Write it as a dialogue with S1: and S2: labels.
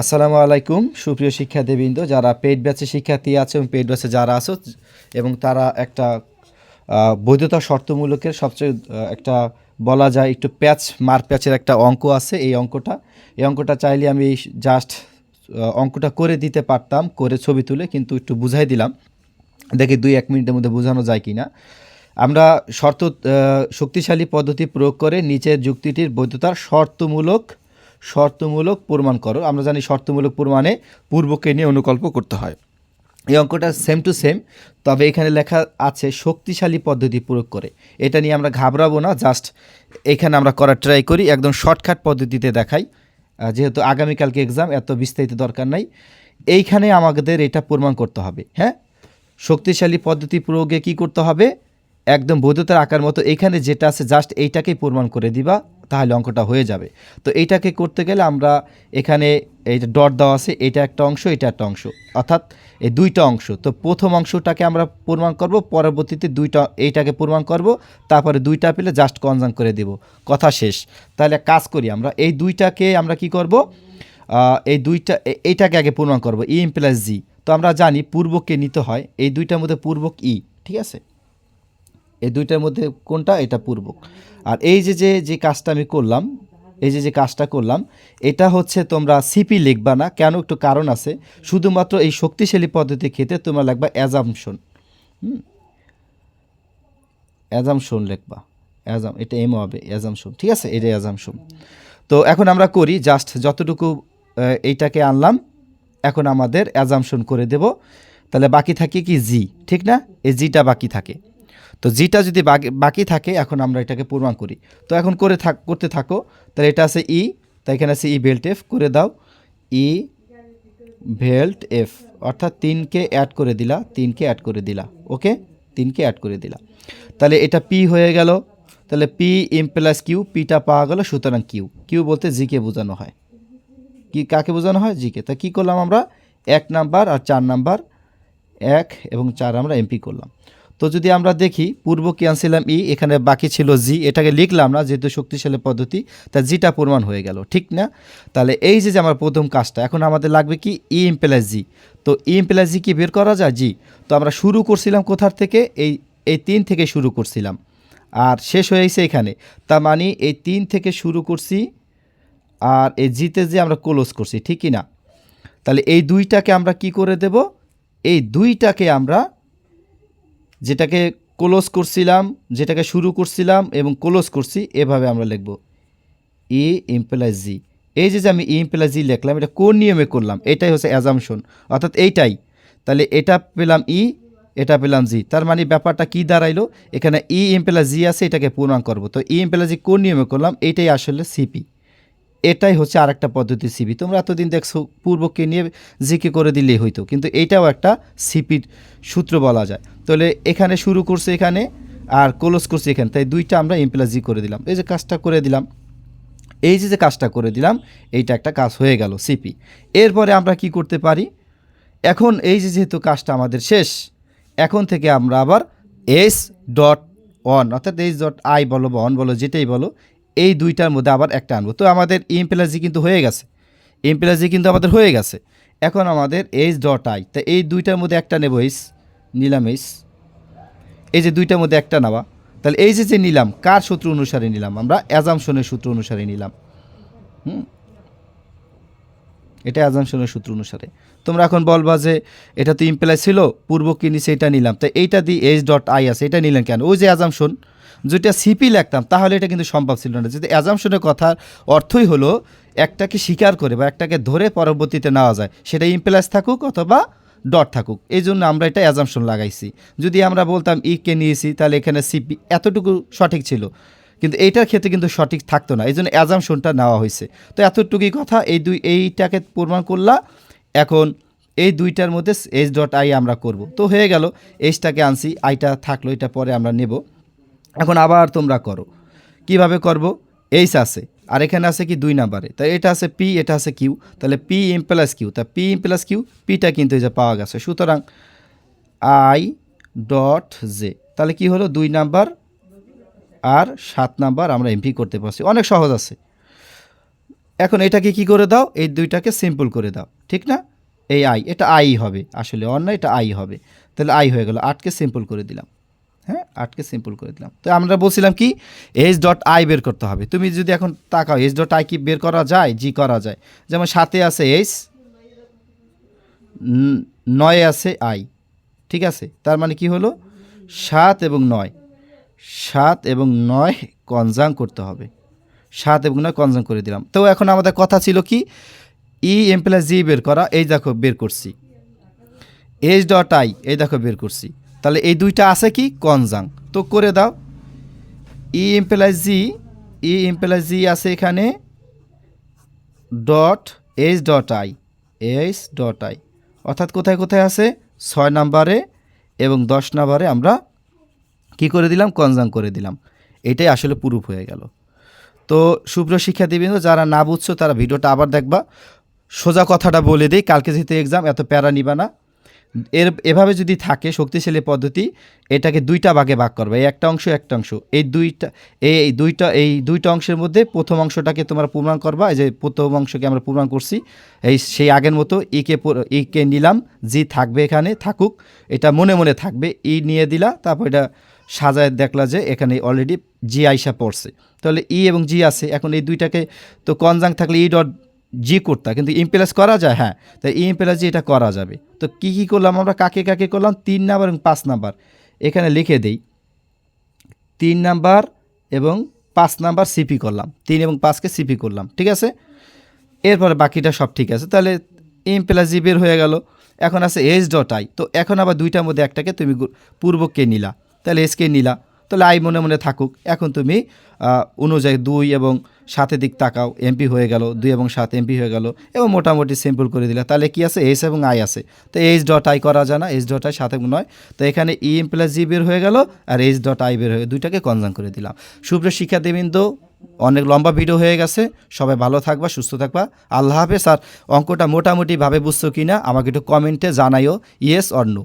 S1: আসসালামু আলাইকুম, সুপ্রিয় শিক্ষার্থীবৃন্দ, যারা পেইড ব্যাচে শিক্ষার্থী আছে এবং পেইড ব্যাচে যারা আছো, এবং তারা একটা বৈধতা শর্তমূলকের সবচেয়ে একটা বলা যায় একটু প্যাচ, মার প্যাচের একটা অঙ্ক আছে এই অঙ্কটা। এই অঙ্কটা চাইলে আমি জাস্ট অঙ্কটা করে দিতে পারতাম, করে ছবি তুলে, কিন্তু একটু বুঝাই দিলাম। দেখি দুই, এক মিনিটের মধ্যে বোঝানো যায় কি না আমরা শর্ত শক্তিশালী পদ্ধতি প্রয়োগ করে নিচের যুক্তিটির বৈধতার শর্তমূলক শর্তমূলক প্রমাণ করো। আমরা জানি শর্তমূলক প্রমাণে পূর্বকে নিয়ে অনুকল্প করতে হয়। এই অঙ্কটা সেম টু সেম তবে এখানে লেখা আছে শক্তিশালী পদ্ধতি প্রয়োগ করে। এটা নিয়ে আমরা ঘাবড়াবো না জাস্ট এখানে আমরা করার ট্রাই করি, একদম শর্টকাট পদ্ধতিতে দেখাই। যেহেতু আগামীকালকে এক্সাম এত বিস্তারিত দরকার নাই। এইখানে আমাদের এটা প্রমাণ করতে হবে হ্যাঁ? শক্তিশালী পদ্ধতি প্রয়োগে কি করতে হবে? একদম বৈধতার আকার মতো এখানে যেটা আছে জাস্ট এইটাকেই প্রমাণ করে দিবা। তাহলে অঙ্কটা হয়ে যাবে। তো এইটাকে করতে গেলে আমরা এখানে এই যে ডট দেওয়া আছে, এটা একটা অংশ, এটা একটা অংশ। অর্থাৎ এই দুইটা অংশ। তো প্রথম অংশটাকে আমরা প্রমাণ করব, পরবর্তীতে দুইটা এইটাকে প্রমাণ করব, তারপরে দুইটা পেলে জাস্ট কনজাম করে দেব। কথা শেষ। তাহলে কাজ করি, আমরা এই দুইটাকে আমরা কি করব? এই দুইটা এইটাকে আগে প্রমাণ করব ই এম প্লাস জি তো আমরা জানি পূর্বককে নিতে হয়, এই দুইটার মধ্যে পূর্বক ই ঠিক আছে? এই দুইটার মধ্যে কোনটা, এটা পূর্বক। আর এই যে যে যে কাজটা আমি করলাম, এই যে যে কাজটা করলাম, এটা হচ্ছে তোমরা সিপি লিখবা না। কেন? একটু কারণ আছে। শুধুমাত্র এই শক্তিশালী পদ্ধতি খেতে তোমরা লিখবা অ্যাজামশন হুম? অ্যাজামশন লিখবা। অ্যাজাম এটা এম হবে অ্যাজামশন ঠিক আছে? এটা অ্যাজামশন তো এখন আমরা করি জাস্ট যতটুকু এইটাকে আনলাম, এখন আমাদের অ্যাজামশন করে দেব। তাহলে বাকি থাকে কি? জি ঠিক না? এই জিটা বাকি থাকে। তো জিটা যদি বাকি- থাকে, এখন আমরা এটাকে প্রমাণ করি। তো এখন করে থাক করতে থাকো, তাহলে এটা আছে ই তাই এখানে আছে ই বেল্ট এফ করে দাও। ই ভেল্ট এফ অর্থাৎ তিনকে অ্যাড করে দিলা, তিনকে অ্যাড করে দিলা ওকে তিনকে অ্যাড করে দিলা। তাহলে এটা পি হয়ে গেল। তাহলে পি এম প্লাস কিউ পিটা পাওয়া গেল সুতরাং কিউ কিউ বলতে জিকে বোঝানো হয়। কি কাকে বোঝানো হয়? জিকে তা কী করলাম আমরা? এক নাম্বার আর চার নাম্বার, এক এবং চার আমরা এমপি করলাম। তো যদি আমরা দেখি, পূর্ব কি আনছিলাম? ই, এখানে বাকি ছিল জি। এটাকে লিখলাম না, যেহেতু শক্তিশালী পদ্ধতি, তা জিটা প্রমাণ হয়ে গেল, ঠিক না? তাহলে এই যে আমার প্রথম কাজটা, এখন আমাদের লাগবে কি? ই এমপ্লাস জি। তো ই এমপ্লাস জি কি বের করা যায়? জি। তো আমরা শুরু করছিলাম কোথার থেকে? এই এই তিন থেকে শুরু করছিলাম। আর শেষ হয়েছে এখানে। তা মানে এই তিন থেকে শুরু করছি, আর এই জিতে যে আমরা ক্লোজ করছি ঠিক কি না? তাহলে এই দুইটাকে আমরা কি করে দেব? এই দুইটাকে আমরা যেটাকে ক্লোজ করছিলাম, যেটাকে শুরু করছিলাম এবং ক্লোজ করছি, এভাবে আমরা লিখব ই ইমপ্লাস জি এই যে যে আমি ই ইমপ্লাস জি লিখলাম, এটা কোন নিয়মে করলাম? এটাই হচ্ছে অ্যাজামশন অর্থাৎ এইটাই। তাহলে এটা পেলাম ই এটা পেলাম জি তার মানে ব্যাপারটা কি দাঁড়াইলো? এখানে ই ইমপ্লাস জি আছে, এটাকে পূর্ণাঙ্গ করব। তো ই ইমপ্লাস জি কোন নিয়মে করলাম? এইটাই আসলে সিপি এটাই হচ্ছে আরেকটা পদ্ধতি সিপি তোমরা এতদিন দেখছ, পূর্বকে নিয়ে জিকে করে দিলেই হইতো। কিন্তু এইটাও একটা সিপির সূত্র বলা যায়। তাহলে এখানে শুরু করছে এখানে, আর ক্লোজ করছে এখানে। তাই দুইটা আমরা ইমপ্লাস জি করে দিলাম। এই যে কাজটা করে দিলাম, এই যে যে কাজটা করে দিলাম, এইটা একটা কাজ হয়ে গেল সিপি। এরপরে আমরা কি করতে পারি? এখন এই যে যেহেতু কাজটা আমাদের শেষ, এখন থেকে আমরা আবার এস ডট অন অর্থাৎ এইচ ডট আই বলো বা অন বলো, যেটাই বলো এই দুইটার মধ্যে আবার একটা আনব। তো আমাদের ইমপ্লাসি কিন্তু হয়ে গেছে। ইমপ্লাসি কিন্তু আমাদের হয়ে গেছে। এখন আমাদের এইচ ডট আই। তা এই দুইটার মধ্যে একটা নেব এইস নিলাম এইস এই যে দুইটার মধ্যে একটা নেওয়া তাহলে এই যে যে নিলাম, কার সূত্র অনুসারে নিলাম আমরা? অ্যাজামশনের সূত্র অনুসারে নিলাম। হুম? এটা অ্যাজামশনের সূত্র অনুসারে। তোমরা এখন বলবা যে এটা তো ইমপ্লাই ছিল, পূর্ব কি নিচে এটা নিলাম। তো এইটা দিয়ে এইচ ডট আই আছে, এটা নিলেন কেন? ওই যে অ্যাজামশন যেটা সিপি লিখতাম, তাহলে এটা কিন্তু সম্ভব ছিল না। যদি অ্যাজামশনের কথার অর্থই হলো একটাকে স্বীকার করে বা একটাকে ধরে পরবর্তীতে নেওয়া যায়, সেটা ইমপ্লাস থাকুক অথবা ডট থাকুক। এই জন্য আমরা এটা অ্যাজামশন লাগাইছি। যদি আমরা বলতাম ইকে কে নিয়েছি, তাহলে এখানে সিপি এতটুকু সঠিক ছিল। কিন্তু এইটার ক্ষেত্রে কিন্তু সঠিক থাকতো না। এই জন্য অ্যাজামশনটা নেওয়া হয়েছে। তো এতটুকুই কথা, এই দুই, এইটাকে প্রমাণ করলা। এখন এই দুইটার মধ্যে এইচ ডট আই আমরা করব। তো হয়ে গেল এইচটাকে আনছি আইটা থাকল, এটা পরে আমরা নেব। এখন আবার তোমরা করো। কীভাবে করব? এইচ আছে। আর এখানে আছে কি দুই নাম্বারে। তাই এটা আছে পি এটা আছে কিউ তাহলে পি এম প্লাস কিউ তা পি এম প্লাস কিউ পিটা কিন্তু এই যে পাওয়া গেছে। সুতরাং আই ডট জে তাহলে কি হলো? দুই নাম্বার আর সাত নাম্বার আমরা এমপি করতে পারছি। অনেক সহজ আছে। এখন এটাকে কি করে দাও? এই দুইটাকে সিম্পল করে দাও। ঠিক না? এই আই এটা আই হবে। আসলে অন্য, এটা আই হবে। তাহলে আই হয়ে গেল। আটকে সিম্পল করে দিলাম। হ্যাঁ? আটকে সিম্পল করে দিলাম। তো আমরা বলছিলাম কি? এইচ ডট আই বের করতে হবে। তুমি যদি এখন তাকাও এইচ ডট আই কি বের করা যায়? জি, করা যায়। যেমন সাথে আছে এইচ নয়ে আছে আই ঠিক আছে? তার মানে কি হলো? সাত এবং নয়। সাত এবং নয় কনজাং করতে হবে। সাত এবং নয় কনজাং করে দিলাম। তো এখন আমাদের কথা ছিল কি? ই এম প্লাস জি বের করা, এই দেখো বের করছি। এইচ ডট আই এই দেখো বের করছি। তাহলে এই দুইটা আছে কি? কনজাং। তো করে দাও। E M plus G E M plus G আছে এখানে। Dot H dot I H dot I অর্থাৎ কোথায় কোথায় আছে? ছয় নাম্বারে এবং দশ নাম্বারে আমরা কি করে দিলাম? কনজাং করে দিলাম। এটাই আসলে প্রুফ হয়ে গেল। তো শুভ্র শিক্ষার্থীবৃন্দ, যারা না বুঝছ, তারা ভিডিওটা আবার দেখবা। সোজা কথাটা বলে দিই, কালকে যেহেতু এক্সাম এত প্যারা নিবা না। এর, এভাবে যদি থাকে শক্তিশালী পদ্ধতি, এটাকে দুইটা ভাগে ভাগ করবে। এই একটা অংশ একটা অংশ। এই দুইটা এই দুইটা এই দুইটা অংশের মধ্যে প্রথম অংশটাকে তোমরা প্রমাণ করবা। এই যে প্রথম অংশকে আমরা প্রমাণ করছি, এই সেই আগের মতো ইকে ইকে নিলাম, জি থাকবে এখানে, থাকুক। এটা মনে মনে থাকবে, ই নিয়ে দিলা, তারপর এটা সাজায় দেখলা যে এখানে অলরেডি জি আইসা পড়ছে। তাহলে ই এবং জি আছে, এখন এই দুইটাকে তো কনজাং থাকলে ই ডট জি করতা, কিন্তু ইমপ্লাস করা যায় হ্যাঁ তাই ই ইমপ্লাস জি এটা করা যাবে। তো কি কি করলাম আমরা? কাকে কাকে করলাম? তিন নাম্বার এবং পাঁচ নাম্বার। এখানে লিখে দেই, তিন নাম্বার এবং পাঁচ নাম্বার সিপি করলাম, তিন এবং পাঁচকে সিপি করলাম, ঠিক আছে? এরপরে বাকিটা সব ঠিক আছে। তাহলে এম প্লাস জি বের হয়ে গেল, এখন আছে এস ডট আই তো এখন আবার দুইটার মধ্যে একটাকে তুমি গু- পূর্বকে নিলা। তাহলে এসকে নিলা। তাহলে আই মনে মনে থাকুক। এখন তুমি অনুযায়ী দুই এবং সাতের দিক তাকাও। এমপি হয়ে গেল, দুই এবং সাত এমপি হয়ে গেল এবং মোটামুটি সিম্পল করে দিলা। তাহলে কি আছে? এস এবং আই আছে। তো এইচ ডট আই করা যায় না। এইচ ডট আই সাত এবং নয়। তো এখানে ই এম প্লাস জি বের হয়ে গেল আর এইচ ডট আই বের হয়ে দুইটাকে কনজাম করে দিলাম। সুপ্রিয় শিক্ষার্থীবৃন্দ, অনেক লম্বা ভিডিও হয়ে গেছে। সবাই ভালো থাকবা, সুস্থ থাকবা। আল্লাহ হাফেজ। আর অঙ্কটা মোটামুটিভাবে বুঝছ কি না আমাকে একটু কমেন্টে জানাইও ইয়েস অর নো